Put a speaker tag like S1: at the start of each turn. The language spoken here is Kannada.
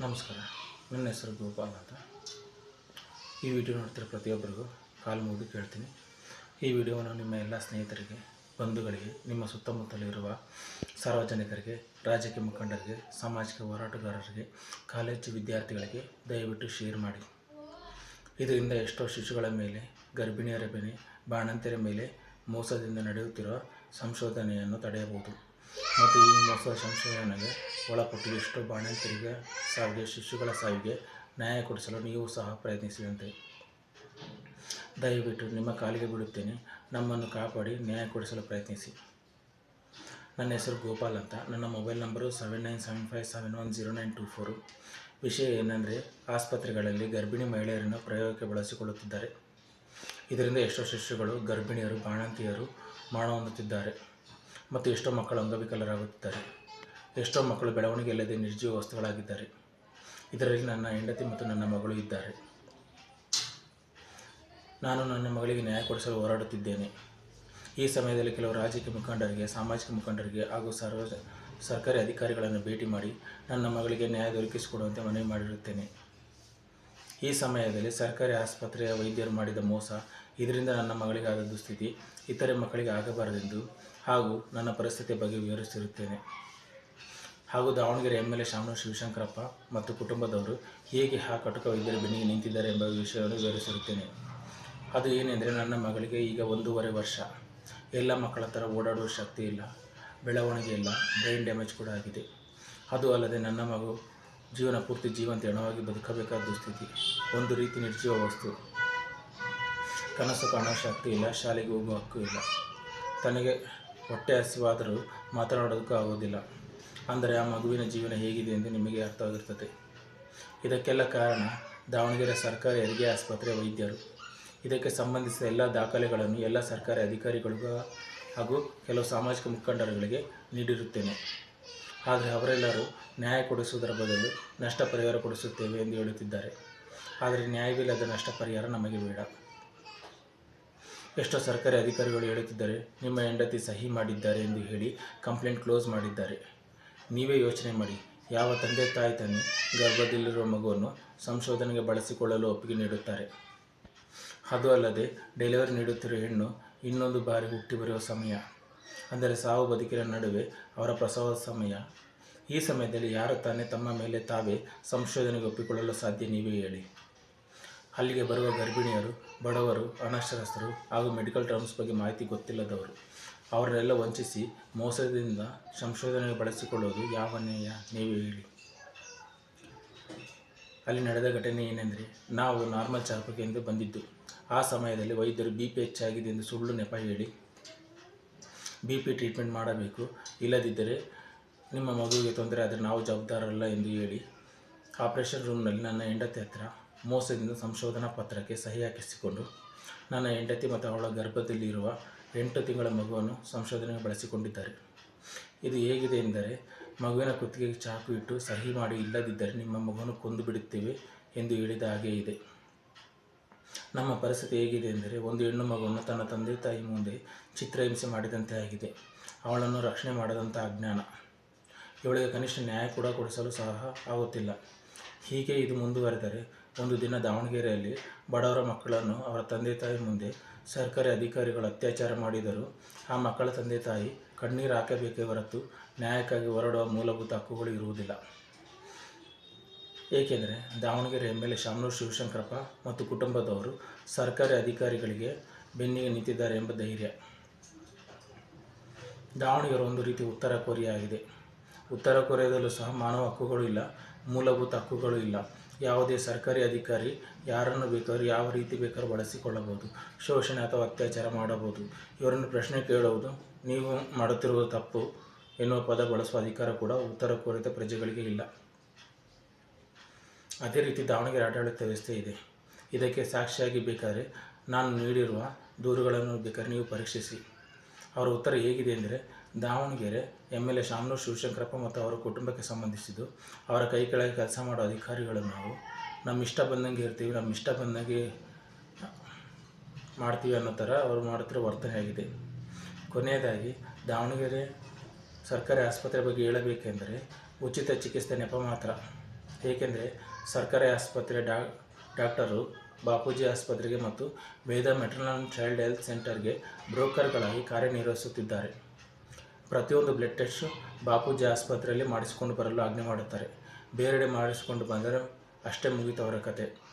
S1: ನಮಸ್ಕಾರ. ನನ್ನ ಹೆಸರು ಗೋಪಾಲ್ ಅಂತ. ಈ ವಿಡಿಯೋ ನೋಡ್ತಿರೋ ಪ್ರತಿಯೊಬ್ಬರಿಗೂ ಕಾಲು ಮುಗಿದು ಕೇಳ್ತೀನಿ. ಈ ವಿಡಿಯೋವನ್ನು ನಿಮ್ಮ ಎಲ್ಲ ಸ್ನೇಹಿತರಿಗೆ, ಬಂಧುಗಳಿಗೆ, ನಿಮ್ಮ ಸುತ್ತಮುತ್ತಲಿರುವ ಸಾರ್ವಜನಿಕರಿಗೆ, ರಾಜಕೀಯ ಮುಖಂಡರಿಗೆ, ಸಾಮಾಜಿಕ ಹೋರಾಟಗಾರರಿಗೆ, ಕಾಲೇಜು ವಿದ್ಯಾರ್ಥಿಗಳಿಗೆ ದಯವಿಟ್ಟು ಶೇರ್ ಮಾಡಿ. ಇದರಿಂದ ಎಷ್ಟೋ ಶಿಶುಗಳ ಮೇಲೆ, ಗರ್ಭಿಣಿಯರ ಮೇಲೆ, ಬಾಣಂತಿಯರ ಮೇಲೆ ಮೋಸದಿಂದ ನಡೆಯುತ್ತಿರುವ ಸಂಶೋಧನೆಯನ್ನು ತಡೆಯಬಹುದು. ಮತ್ತು ಈ ಮೋಸ ಸಂಶೋಧನೆಗೆ ಒಳಪಟ್ಟು ಎಷ್ಟೋ ಬಾಣಂತಿಯರಿಗೆ ಸಾವಿಗೆ, ಶಿಶುಗಳ ಸಾವಿಗೆ ನ್ಯಾಯ ಕೊಡಿಸಲು ನೀವು ಸಹ ಪ್ರಯತ್ನಿಸಿದಂತೆ. ದಯವಿಟ್ಟು ನಿಮ್ಮ ಕಾಲಿಗೆ ಬಿಡುತ್ತೇನೆ ನಮ್ಮನ್ನು ಕಾಪಾಡಿ ನ್ಯಾಯ ಕೊಡಿಸಲು ಪ್ರಯತ್ನಿಸಿ. ನನ್ನ ಹೆಸರು ಗೋಪಾಲ್ ಅಂತ. ನನ್ನ mobile number seven nine seven five seven one zero nine two four. ವಿಷಯ ಏನೆಂದರೆ ಆಸ್ಪತ್ರೆಗಳಲ್ಲಿ ಗರ್ಭಿಣಿ ಮಹಿಳೆಯರನ್ನು ಪ್ರಯೋಗಕ್ಕೆ ಬಳಸಿಕೊಳ್ಳುತ್ತಿದ್ದಾರೆ. ಇದರಿಂದ ಎಷ್ಟೋ ಶಿಶುಗಳು, ಗರ್ಭಿಣಿಯರು, ಬಾಣಂತಿಯರು ಮಾಡ ಹೊಂದುತ್ತಿದ್ದಾರೆ ಮತ್ತು ಎಷ್ಟೋ ಮಕ್ಕಳು ಅಂಗವಿಕಲರಾಗುತ್ತಿದ್ದಾರೆ. ಎಷ್ಟೋ ಮಕ್ಕಳು ಬೆಳವಣಿಗೆ ಇಲ್ಲದೆ ನಿರ್ಜೀವ ವಸ್ತುಗಳಾಗಿದ್ದಾರೆ. ಇದರಲ್ಲಿ ನನ್ನ ಹೆಂಡತಿ ಮತ್ತು ನನ್ನ ಮಗಳು ಇದ್ದಾರೆ. ನಾನು ನನ್ನ ಮಗಳಿಗೆ ನ್ಯಾಯ ಕೊಡಿಸಲು ಹೋರಾಡುತ್ತಿದ್ದೇನೆ. ಈ ಸಮಯದಲ್ಲಿ ಕೆಲವು ರಾಜಕೀಯ ಮುಖಂಡರಿಗೆ, ಸಾಮಾಜಿಕ ಮುಖಂಡರಿಗೆ ಹಾಗೂ ಸರ್ವ ಸರ್ಕಾರಿ ಅಧಿಕಾರಿಗಳನ್ನು ಭೇಟಿ ಮಾಡಿ ನನ್ನ ಮಗಳಿಗೆ ನ್ಯಾಯ ದೊರಕಿಸಿಕೊಡುವಂತೆ ಮನವಿ ಮಾಡಿರುತ್ತೇನೆ. ಈ ಸಮಯದಲ್ಲಿ ಸರ್ಕಾರಿ ಆಸ್ಪತ್ರೆಯ ವೈದ್ಯರು ಮಾಡಿದ ಮೋಸ ಇದರಿಂದ ನನ್ನ ಆದ ದುಸ್ಥಿತಿ, ಇತರೆ ಮಕ್ಕಳಿಗೆ ಆಗಬಾರದೆಂದು ಹಾಗೂ ನನ್ನ ಪರಿಸ್ಥಿತಿಯ ಬಗ್ಗೆ ವಿವರಿಸಿರುತ್ತೇನೆ ಹಾಗೂ Davanagere M L A Shamanur Shivashankarappa ಮತ್ತು ಕುಟುಂಬದವರು ಹೇಗೆ ಆ ಕಟುಕ ವೈದ್ಯರ ಬೆನ್ನಿಗೆ ನಿಂತಿದ್ದಾರೆ ಎಂಬ ವಿಷಯವನ್ನು ವಿವರಿಸಿರುತ್ತೇನೆ ಅದು ಏನೆಂದರೆ ನನ್ನ ಮಗಳಿಗೆ ಈಗ ಒಂದೂವರೆ ವರ್ಷ. ಎಲ್ಲ ಮಕ್ಕಳ ಥರ ಓಡಾಡುವ ಶಕ್ತಿ ಇಲ್ಲ, ಬೆಳವಣಿಗೆ ಇಲ್ಲ, ಬ್ರೈನ್ ಡ್ಯಾಮೇಜ್ ಕೂಡ ಆಗಿದೆ. ಅದು ಅಲ್ಲದೆ ನನ್ನ ಮಗು ಜೀವನ ಪೂರ್ತಿ ಜೀವಂತ ಹೆಣವಾಗಿ ಬದುಕಬೇಕಾದ ದುಸ್ಥಿತಿ. ಒಂದು ರೀತಿ ನಿರ್ಜೀವ ವಸ್ತು. ಕನಸು ಕಾಣೋ ಶಕ್ತಿ ಇಲ್ಲ, ಶಾಲೆಗೆ ಹೋಗುವ ಹಕ್ಕು ಇಲ್ಲ. ತನಗೆ ಹೊಟ್ಟೆ ಹಸಿವಾದರೂ ಮಾತನಾಡೋದಕ್ಕೂ ಆಗೋದಿಲ್ಲ. ಅಂದರೆ ಆ ಮಗುವಿನ ಜೀವನ ಹೇಗಿದೆ ಎಂದು ನಿಮಗೆ ಅರ್ಥವಾಗಿರ್ತದೆ. ಇದಕ್ಕೆಲ್ಲ ಕಾರಣ ದಾವಣಗೆರೆ ಸರ್ಕಾರಿ ಹೆರಿಗೆ ಆಸ್ಪತ್ರೆ ವೈದ್ಯರು. ಇದಕ್ಕೆ ಸಂಬಂಧಿಸಿದ ಎಲ್ಲ ದಾಖಲೆಗಳನ್ನು ಎಲ್ಲ ಸರ್ಕಾರಿ ಅಧಿಕಾರಿಗಳಿಗೂ ಹಾಗೂ ಕೆಲವು ಸಾಮಾಜಿಕ ಮುಖಂಡರುಗಳಿಗೆ ನೀಡಿರುತ್ತೇನೆ. ಆದರೆ ಅವರೆಲ್ಲರೂ ನ್ಯಾಯ ಕೊಡಿಸುವುದರ ಬದಲು ನಷ್ಟ ಪರಿಹಾರ ಕೊಡಿಸುತ್ತೇವೆ ಎಂದು ಹೇಳುತ್ತಿದ್ದಾರೆ. ಆದರೆ ನ್ಯಾಯವಿಲ್ಲದ ನಷ್ಟ ಪರಿಹಾರ ನಮಗೆ ಬೇಡ. ಎಷ್ಟೋ ಸರ್ಕಾರಿ ಅಧಿಕಾರಿಗಳು ಹೇಳುತ್ತಿದ್ದಾರೆ, ನಿಮ್ಮ ಹೆಂಡತಿ ಸಹಿ ಮಾಡಿದ್ದಾರೆ ಎಂದು ಹೇಳಿ ಕಂಪ್ಲೇಂಟ್ ಕ್ಲೋಸ್ ಮಾಡಿದ್ದಾರೆ. ನೀವೇ ಯೋಚನೆ ಮಾಡಿ, ಯಾವ ತಂದೆ ತಾಯಿ ತಾನೇ ಗರ್ಭದಲ್ಲಿರುವ ಮಗುವನ್ನು ಸಂಶೋಧನೆಗೆ ಬಳಸಿಕೊಳ್ಳಲು ಒಪ್ಪಿಗೆ ನೀಡುತ್ತಾರೆ? ಅದು ಅಲ್ಲದೆ, ಡೆಲಿವರಿ ನೀಡುತ್ತಿರುವ ಹೆಣ್ಣು ಇನ್ನೊಂದು ಬಾರಿ ಹುಟ್ಟಿ ಬರುವ ಸಮಯ. ಅಂದರೆ ಸಾವು ಬದುಕಿನ ನಡುವೆ ಅವರ ಪ್ರಸವ ಸಮಯ. ಈ ಸಮಯದಲ್ಲಿ ಯಾರು ತಾನೇ ತಮ್ಮ ಮೇಲೆ ತಾವೇ ಸಂಶೋಧನೆಗೆ ಒಪ್ಪಿಕೊಳ್ಳಲು ಸಾಧ್ಯ ನೀವೇ ಹೇಳಿ. ಅಲ್ಲಿಗೆ ಬರುವ ಗರ್ಭಿಣಿಯರು, ಬಡವರು, ಅನಕ್ಷರಸ್ಥರು ಹಾಗೂ ಮೆಡಿಕಲ್ ಟರ್ಮ್ಸ್ ಬಗ್ಗೆ ಮಾಹಿತಿ ಗೊತ್ತಿಲ್ಲದವರು, ಅವರನ್ನೆಲ್ಲ ವಂಚಿಸಿ ಮೋಸದಿಂದ ಸಂಶೋಧನೆಗೆ ಬಳಸಿಕೊಳ್ಳುವುದು ಯಾವ ನ್ಯಾಯ ನೀವೇ ಹೇಳಿ. ಅಲ್ಲಿ ನಡೆದ ಘಟನೆ ಏನೆಂದರೆ, ನಾವು ನಾರ್ಮಲ್ ಚಾಪಕ್ಕೆ ಎಂದು ಬಂದಿದ್ದು. ಆ ಸಮಯದಲ್ಲಿ ವೈದ್ಯರು ಬಿ ಪಿ ಹೆಚ್ಚಾಗಿದೆ ಎಂದು ಸುಳ್ಳು ನೆಪ ಹೇಳಿ ಬಿ ಪಿ ಟ್ರೀಟ್ಮೆಂಟ್ ಮಾಡಬೇಕು. ಇಲ್ಲದಿದ್ದರೆ ನಿಮ್ಮ ಮಗುವಿಗೆ ತೊಂದರೆ ಆದರೆ ನಾವು ಜವಾಬ್ದಾರರಲ್ಲ ಎಂದು ಹೇಳಿ ಆಪರೇಷನ್ ರೂಮ್ನಲ್ಲಿ ನನ್ನ ಹೆಂಡತಿ ಹತ್ರ ಮೋಸದಿಂದ ಸಂಶೋಧನಾ ಪತ್ರಕ್ಕೆ ಸಹಿ ಹಾಕಿಸಿಕೊಂಡು ನನ್ನ ಹೆಂಡತಿ ಮತ್ತು ಅವಳ ಗರ್ಭದಲ್ಲಿರುವ ಎಂಟು ತಿಂಗಳ ಮಗುವನ್ನು ಸಂಶೋಧನೆಗೆ ಬಳಸಿಕೊಂಡಿದ್ದಾರೆ. ಇದು ಹೇಗಿದೆ ಎಂದರೆ ಮಗುವಿನ ಕುತ್ತಿಗೆಗೆ ಚಾಕು ಇಟ್ಟು ಸಹಿ ಮಾಡಿ ಇಲ್ಲದಿದ್ದರೆ ನಿಮ್ಮ ಮಗುವನ್ನು ಕೊಂದು ಬಿಡುತ್ತೇವೆ ಎಂದು ಹೇಳಿದ ಹಾಗೆ ಇದೆ. ನಮ್ಮ ಪರಿಸ್ಥಿತಿ ಹೇಗಿದೆ ಎಂದರೆ ಒಂದು ಹೆಣ್ಣು ಮಗುವನ್ನು ತನ್ನ ತಂದೆ ತಾಯಿ ಮುಂದೆ ಚಿತ್ರಹಿಂಸೆ ಮಾಡಿದಂತೆ ಆಗಿದೆ. ಅವಳನ್ನು ರಕ್ಷಣೆ ಮಾಡದಂಥ ಅಜ್ಞಾನ ಇವಳಿಗೆ ಕನಿಷ್ಠ ನ್ಯಾಯ ಕೂಡ ಕೊಡಿಸಲು ಸಹ ಆಗುತ್ತಿಲ್ಲ. ಹೀಗೆ ಇದು ಮುಂದುವರೆದರೆ ಒಂದು ದಿನ ದಾವಣಗೆರೆಯಲ್ಲಿ ಬಡವರ ಮಕ್ಕಳನ್ನು ಅವರ ತಂದೆ ತಾಯಿ ಮುಂದೆ ಸರ್ಕಾರಿ ಅಧಿಕಾರಿಗಳು ಅತ್ಯಾಚಾರ ಮಾಡಿದರೂ ಆ ಮಕ್ಕಳ ತಂದೆ ತಾಯಿ ಕಣ್ಣೀರು ಹಾಕಬೇಕೇ ಹೊರತು ನ್ಯಾಯಕ್ಕಾಗಿ ಹೊರಡುವ ಮೂಲಭೂತ ಹಕ್ಕುಗಳು ಇರುವುದಿಲ್ಲ. ಏಕೆಂದರೆ Davanagere M L A Shamanur Shivashankarappa ಮತ್ತು ಕುಟುಂಬದವರು ಸರ್ಕಾರಿ ಅಧಿಕಾರಿಗಳಿಗೆ ಬೆನ್ನಿಗೆ ನಿಂತಿದ್ದಾರೆ ಎಂಬ ಧೈರ್ಯ. ದಾವಣಗೆರೆ ಒಂದು ರೀತಿ ಉತ್ತರ ಕೊರಿಯಾ ಆಗಿದೆ ಉತ್ತರ ಕೊರಿಯಾದಲ್ಲೂ ಸಹ ಮಾನವ ಹಕ್ಕುಗಳು ಇಲ್ಲ, ಮೂಲಭೂತ ಹಕ್ಕುಗಳು ಇಲ್ಲ. ಯಾವುದೇ ಸರ್ಕಾರಿ ಅಧಿಕಾರಿ ಯಾರನ್ನು ಬೇಕಾದ್ರೂ ಯಾವ ರೀತಿ ಬೇಕಾದ್ರೂ ಬಳಸಿಕೊಳ್ಳಬಹುದು, ಶೋಷಣೆ ಅಥವಾ ಅತ್ಯಾಚಾರ ಮಾಡಬಹುದು. ಇವರನ್ನು ಪ್ರಶ್ನೆ ಕೇಳುವುದು, ನೀವು ಮಾಡುತ್ತಿರುವುದು ತಪ್ಪು ಎನ್ನುವ ಪದ ಬಳಸುವ ಅಧಿಕಾರ ಕೂಡ ಉತ್ತರ ಕೊರಿಯಾದ ಪ್ರಜೆಗಳಿಗೆ ಇಲ್ಲ. ಅದೇ ರೀತಿ ದಾವಣಗೆರೆ ಆಡಳಿತ ವ್ಯವಸ್ಥೆ ಇದೆ. ಇದಕ್ಕೆ ಸಾಕ್ಷಿಯಾಗಿ ಬೇಕಾದರೆ ನಾನು ನೀಡಿರುವ ದೂರುಗಳನ್ನು ಬೇಕಾದ್ರೆ ನೀವು ಪರೀಕ್ಷಿಸಿ. ಅವರ ಉತ್ತರ ಹೇಗಿದೆ ಅಂದರೆ, Davanagere M L A Shamanur Shivashankarappa ಮತ್ತು ಅವರ ಕುಟುಂಬಕ್ಕೆ ಸಂಬಂಧಿಸಿದ್ದು, ಅವರ ಕೈ ಕೆಳಗೆ ಕೆಲಸ ಮಾಡೋ ಅಧಿಕಾರಿಗಳು ನಾವು ನಮ್ಮ ಇಷ್ಟ ಬಂದಂಗೆ ಇರ್ತೀವಿ, ನಮ್ಮ ಇಷ್ಟ ಬಂದಂಗೆ ಮಾಡ್ತೀವಿ ಅನ್ನೋ ಥರ ಅವರು ಮಾಡುತ್ತಿರೋ ವರ್ತನೆ ಆಗಿದೆ. ಕೊನೆಯದಾಗಿ, ದಾವಣಗೆರೆ ಸರ್ಕಾರಿ ಆಸ್ಪತ್ರೆ ಬಗ್ಗೆ ಹೇಳಬೇಕೆಂದರೆ, ಉಚಿತ ಚಿಕಿತ್ಸೆ ನೆಪ ಮಾತ್ರ. ಏಕೆಂದರೆ ಸರ್ಕಾರಿ ಆಸ್ಪತ್ರೆ ಡಾ, ಡಾಕ್ಟರು ಬಾಪೂಜಿ ಆಸ್ಪತ್ರೆಗೆ ಮತ್ತು ವೇದ ಮೆಟರ್ನಲ್ ಚೈಲ್ಡ್ ಹೆಲ್ತ್ ಸೆಂಟರ್ಗೆ ಬ್ರೋಕರ್ಗಳಾಗಿ ಕಾರ್ಯನಿರ್ವಹಿಸುತ್ತಿದ್ದಾರೆ. ಪ್ರತಿಯೊಂದು ಬ್ಲಡ್ ಟೆಸ್ಟು ಬಾಪೂಜಿ ಆಸ್ಪತ್ರೆಯಲ್ಲಿ ಮಾಡಿಸಿಕೊಂಡು ಬರಲು ಆಜ್ಞೆ ಮಾಡುತ್ತಾರೆ. ಬೇರೆಡೆ ಮಾಡಿಸಿಕೊಂಡು ಬಂದರೆ ಅಷ್ಟೇ ಮುಗಿತವರ ಕತೆ.